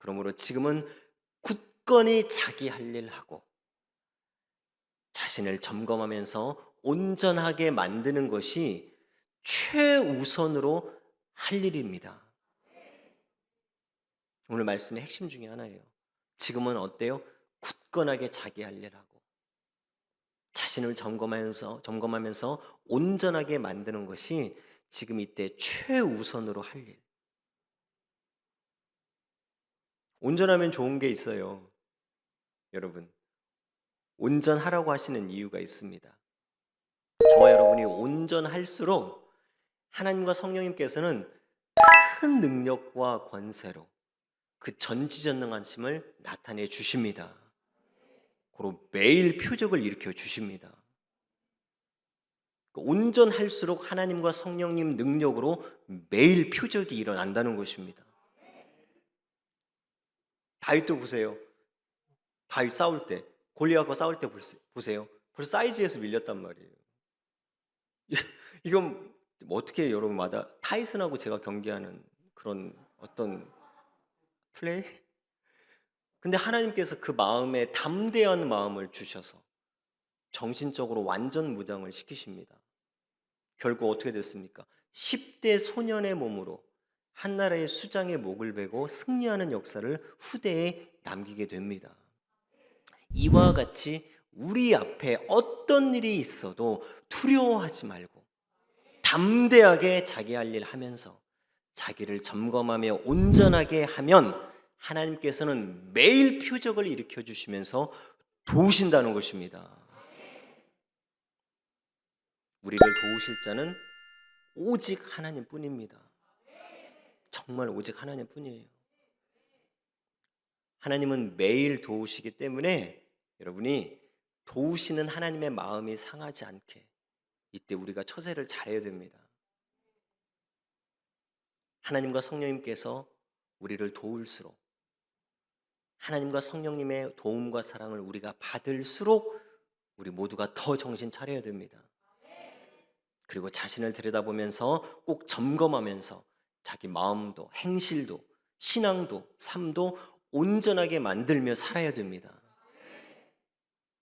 그러므로 지금은 굳건히 자기 할 일 하고 자신을 점검하면서 온전하게 만드는 것이 최우선으로 할 일입니다. 오늘 말씀의 핵심 중에 하나예요. 지금은 어때요? 굳건하게 자기 할 일 하고 자신을 점검하면서 점검하면서 온전하게 만드는 것이 지금 이때 최우선으로 할 일. 온전하면 좋은 게 있어요. 여러분. 온전하라고 하시는 이유가 있습니다. 저와 여러분이 온전할수록 하나님과 성령님께서는 큰 능력과 권세로 그 전지전능하심을 나타내 주십니다. 고로 매일 표적을 일으켜 주십니다. 그 온전할수록 하나님과 성령님 능력으로 매일 표적이 일어난다는 것입니다. 다윗도 보세요. 다윗 싸울 때 골리앗과 싸울 때 보세요. 벌써 사이즈에서 밀렸단 말이에요. 이건 뭐 어떻게 여러분마다 타이슨하고 제가 경기하는 그런 어떤 플레이? 근데 하나님께서 그 마음에 담대한 마음을 주셔서 정신적으로 완전 무장을 시키십니다. 결국 어떻게 됐습니까? 10대 소년의 몸으로 한 나라의 수장의 목을 베고 승리하는 역사를 후대에 남기게 됩니다. 이와 같이 우리 앞에 어떤 일이 있어도 두려워하지 말고 담대하게 자기 할 일 하면서 자기를 점검하며 온전하게 하면 하나님께서는 매일 표적을 일으켜 주시면서 도우신다는 것입니다. 우리를 도우실 자는 오직 하나님 뿐입니다. 정말 오직 하나님 뿐이에요. 하나님은 매일 도우시기 때문에 여러분이 도우시는 하나님의 마음이 상하지 않게 이때 우리가 처세를 잘해야 됩니다. 하나님과 성령님께서 우리를 도울수록 하나님과 성령님의 도움과 사랑을 우리가 받을수록 우리 모두가 더 정신 차려야 됩니다. 그리고 자신을 들여다보면서 꼭 점검하면서 자기 마음도 행실도 신앙도 삶도 온전하게 만들며 살아야 됩니다.